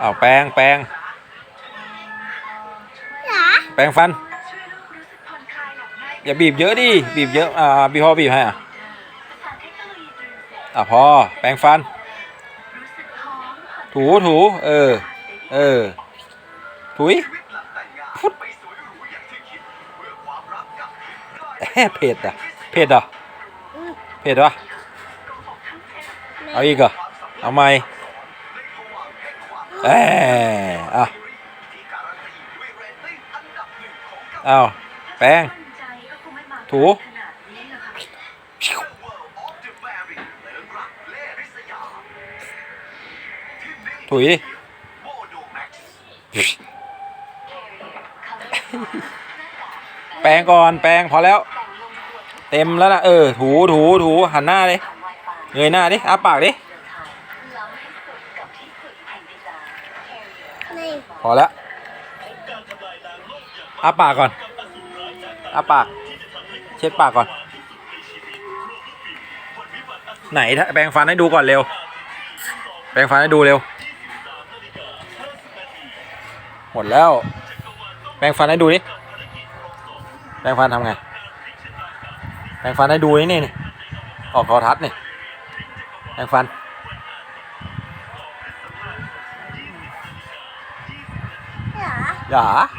อ้าวแปรงแปรงเหรอแปรงฟัน อย่าบีบเยอะดิบีบเยอะอ่าบีบพอบีบให้อะอะพอแปรงฟัน ถูถูเออ เออ ถุยพุดแอบเผ็ดอะเผ็ดเหรอะเผ็ดวะเอาอีกเหรอเอาไหม เอออะเอาแป้ง ถู ถุยดิแปรงก่อนแปรงพอแล้ว เต็มแล้วนะเออถูถูถูหันหน้าดิเงยหน้าดิอ้าปากดิ พอแล้วอาปากก่อนอาปาก เช็ดปากก่อน ไหนแปรงฟันให้ดูก่อนเร็ว แปรงฟันให้ดูเร็ว หมดแล้ว แปรงฟันให้ดูดิแปรงฟันทำไง แปรงฟันให้ดูนี่นี่ออกโทรทัศน์นี่แปรงฟัน 呀？